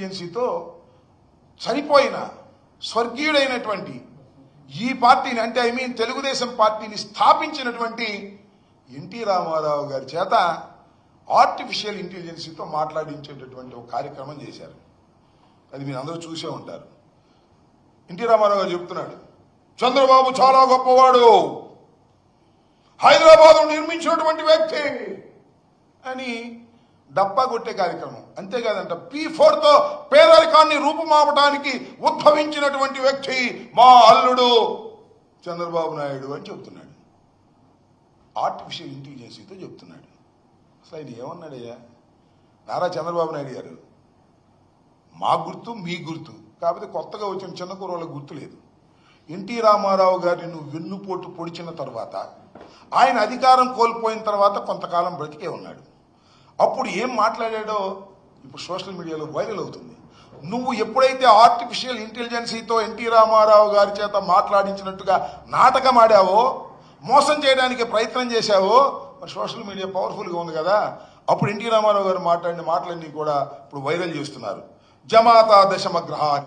ఇంటెలిజెన్సీతో చనిపోయిన స్వర్గీయుడైనటువంటి ఈ పార్టీని అంటే ఐ మీన్ తెలుగుదేశం పార్టీని స్థాపించినటువంటి ఎన్టీ రామారావు గారి చేత ఆర్టిఫిషియల్ ఇంటెలిజెన్సీతో మాట్లాడించేటటువంటి ఒక కార్యక్రమం చేశారు. అది మీరు అందరూ చూసే ఉంటారు. ఎన్టీ రామారావు గారు చెప్తున్నాడు చంద్రబాబు చాలా గొప్పవాడు. హైదరాబాద్ నిర్మించినటువంటి వ్యక్తి అని డప్పా కొట్టే కార్యక్రమం. అంతేకాదంట పీ ఫోర్తో పేదరికాన్ని రూపుమాపడానికి ఉద్భవించినటువంటి వ్యక్తి మా అల్లుడు చంద్రబాబు నాయుడు అని చెప్తున్నాడు ఆర్టిఫిషియల్ ఇంటెలిజెన్సీతో చెప్తున్నాడు అసలు ఆయన ఏమన్నాడయ్యా? నారా చంద్రబాబు నాయుడు గారు మా గుర్తు మీ గుర్తు. కాకపోతే కొత్తగా వచ్చిన చిన్న కుర్రోళ్ళకి గుర్తు లేదు. ఎన్టీ రామారావు గారిని నువ్వు వెన్నుపోటు పొడిచిన తర్వాత ఆయన అధికారం కోల్పోయిన తర్వాత కొంతకాలం బ్రతికే ఉన్నాడు. అప్పుడు ఏం మాట్లాడాడో ఇప్పుడు సోషల్ మీడియాలో వైరల్ అవుతుంది. నువ్వు ఎప్పుడైతే ఆర్టిఫిషియల్ ఇంటెలిజెన్సీతో ఎన్టీ రామారావు గారి చేత మాట్లాడించినట్టుగా నాటకం ఆడావో మోసం చేయడానికి ప్రయత్నం చేశావో మరి సోషల్ మీడియా పవర్ఫుల్గా ఉంది కదా. అప్పుడు ఎన్టీ రామారావు గారు మాట్లాడిన మాటలన్నీ కూడా ఇప్పుడు వైరల్ చేస్తున్నారు. జమాతా దశమగ్రహ